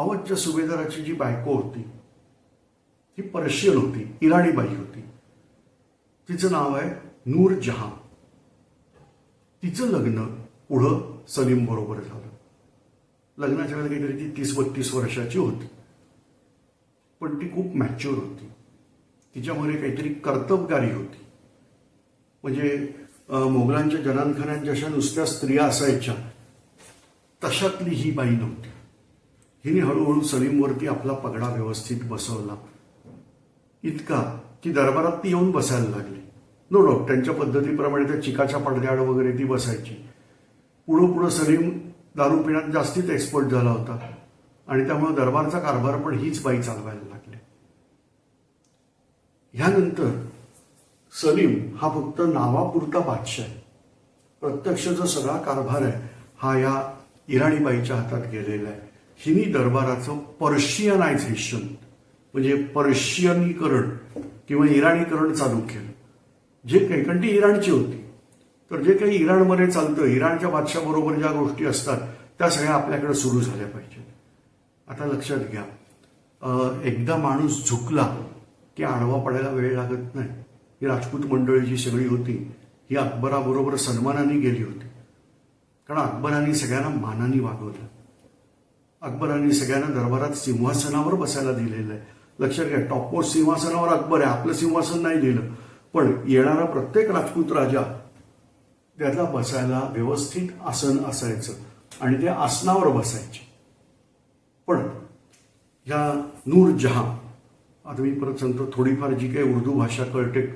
अवधच्या सुभेदाराची जी बायको होती ती पर्शियन होती इराणी बाई होती. तिचं नाव आहे नूर जहां. तिचं लग्न पुढं सलीम बरोबर झालं. लग्नाच्या वेळेला काहीतरी ती तीस बत्तीस वर्षाची होती. पण ती खूप मॅच्युअर होती. तिच्यामध्ये काहीतरी कर्तबगारी होती. म्हणजे मोगलांच्या जनानखान्यात जशा नुसत्या स्त्रिया असायच्या तशातली ही बाई नव्हती. हिने हळूहळू सलीमवरती आपला पगडा व्यवस्थित बसवला. इतका की दरबारात ती येऊन बसायला लागली. नो डाऊट त्यांच्या पद्धतीप्रमाणे त्या चिकाच्या पडद्याआड वगैरे ती बसायची. पुढं पुढं सलीम दारू पिण्यात जास्तीच एक्सपर्ट झाला होता. आणि त्यामुळे दरबारचा कारभार पण हीच बाई चालवायला लागली. ह्यानंतर सलीम हा फक्त नावापुरता बादशाह आहे. प्रत्यक्ष जो सगळा कारभार आहे हा या इराणी बाईच्या हातात गेलेला आहे. हिनी दरबाराचं पर्शियनायझेशन म्हणजे पर्शियनीकरण किंवा इराणीकरण चालू केलं. जे काही इराणची होती. तर जे काही इराणमध्ये चालतं इराणच्या बादशाबरोबर ज्या गोष्टी असतात त्या सगळ्या आपल्याकडे सुरू झाल्या पाहिजेत. आता लक्षात घ्या एकदा माणूस झुकला की आडवा पडायला वेळ लागत नाही. ही राजपूत मंडळी जी सगळी होती ही अकबराबरोबर सन्मानाने गेली होती. कारण अकबरांनी सगळ्यांना मानाने वागवलं. अकबरांनी सगळ्यांना दरबारात सिंहासनावर बसायला दिलेलं आहे. लक्षात घ्या टॉपमोस्ट सिंहासनावर अकबर आहे. आपलं सिंहासन नाही दिलं. पण येणारा प्रत्येक राजपूत राजा त्याला बसायला व्यवस्थित आसन असायचं आणि ते आसनावर बसायचे. पण ह्या नूर जहां आता मी परत सांगतो थोडीफार जी काही उर्दू भाषा कळते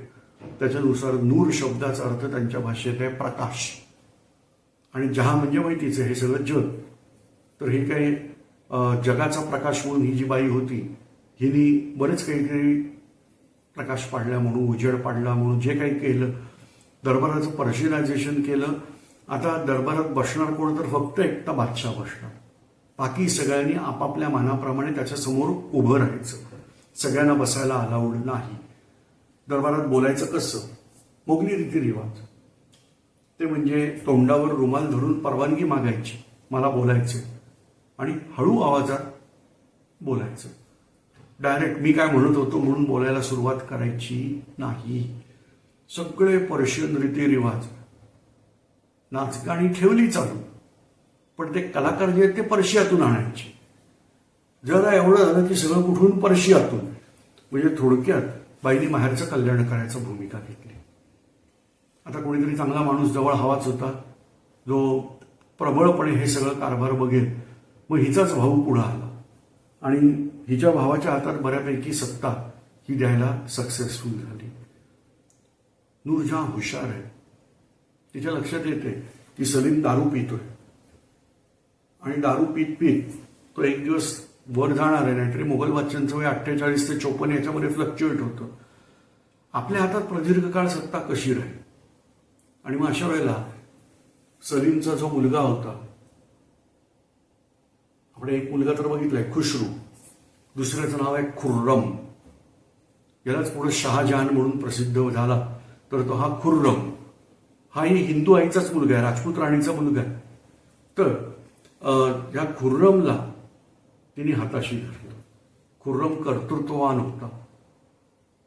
त्याच्यानुसार नूर शब्दाचा अर्थ त्यांच्या भाषेत आहे प्रकाश. आणि जहा म्हणजे माहितीच हे सगळं जग. तर हे काही जगाचा प्रकाश म्हणून ही जी बाई होती हिने बरेच काहीतरी प्रकाश पाडला म्हणून उजेड पाडला म्हणून जे काही केलं दरबाराचं पर्शिनायझेशन केलं. आता दरबारात बसणार कोण तर फक्त एकटा बादशाह बसणार. बाकी सगळ्यांनी आपापल्या मनाप्रमाणे त्याच्यासमोर उभं राहायचं. सगळ्यांना बसायला अलाउड नाही. दरबारात बोलायचं कसं? मोगली रीतिरिवाज ते म्हणजे तोंडावर रुमाल धरून परवानगी मागायची. मला बोलायचे आणि हळू आवाजात बोलायचं. डायरेक्ट मी काय म्हणत होतो म्हणून बोलायला सुरुवात करायची नाही. सगळे पर्शियन रीतिरिवाज नाचगाणी ठेवली चालू. पण ते कलाकार जे आहेत ते पर्शियातून आणायचे. जरा एवढं झालं की सगळं कुठून पर्शियातून. म्हणजे थोडक्यात बाईनी माहेरचं कल्याण करायचं भूमिका घेतली. आता कोणीतरी चांगला माणूस जवळ हवाच होता. जो प्रबळपणे हे सगळं कारभार बघेल. मग हिचाच भाऊ पुढं आला. आणि हिच्या भावाच्या हातात बऱ्यापैकी सत्ता ही द्यायला सक्सेसफुल झाली. नूरजहां हुशार आहे तिच्या लक्षात येते की सलीम दारू पितोय. आणि दारू पीत पीत तो एक दिवस वर जाणार आहे नाहीतरी मोगल बादशांचं वय अठ्ठेचाळीस ते चोपन्न याच्यामध्ये फ्लक्च्युएट होतं. आपल्या हातात प्रदीर्घ काळ सत्ता कशी राहील? आणि मग अशा वेळेला सलीमचा जो मुलगा होता आपण एक मुलगा तर बघितलाय खुशरू. दुसऱ्याचं नाव आहे खुर्रम. यालाच पुढे शहाजहान म्हणून प्रसिद्ध झाला तर तो हा खुर्रम. हाही हिंदू आईचाच मुलगा आहे राजपूत राणीचा मुलगा आहे. तर या खुर्रमला तिने हाताशी धरलं. खुर्रम कर्तृत्ववान होता.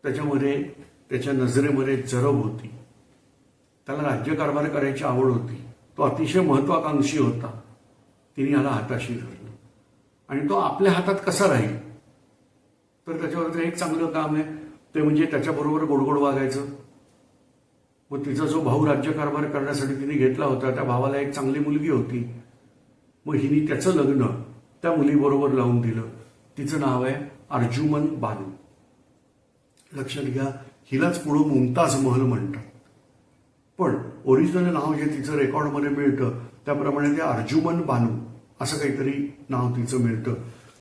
त्याच्यामध्ये त्याच्या नजरेमध्ये जरब होती. त्याला राज्यकारभार करायची आवड होती. तो अतिशय महत्वाकांक्षी होता. तिने याला हाताशी धरलं. आणि तो आपल्या हातात कसा राहील? तर त्याच्यावरचं एक चांगलं काम आहे. ते म्हणजे त्याच्याबरोबर गोडगोड वागायचं. मग तिचा जो भाऊ राज्यकारभार करण्यासाठी तिने घेतला होता त्या भावाला एक चांगली मुलगी होती. मग हिने त्याचं लग्न त्या मुलीबरोबर लावून दिलं. तिचं नाव आहे अर्जुमन बानू लक्षात घ्या हिलाच पुढं मुमताज महल म्हणतात. पण ओरिजिनल नाव जे तिचं रेकॉर्डमध्ये मिळतं त्याप्रमाणे ते अर्जुमन बानू असं काहीतरी नाव तिचं मिळतं.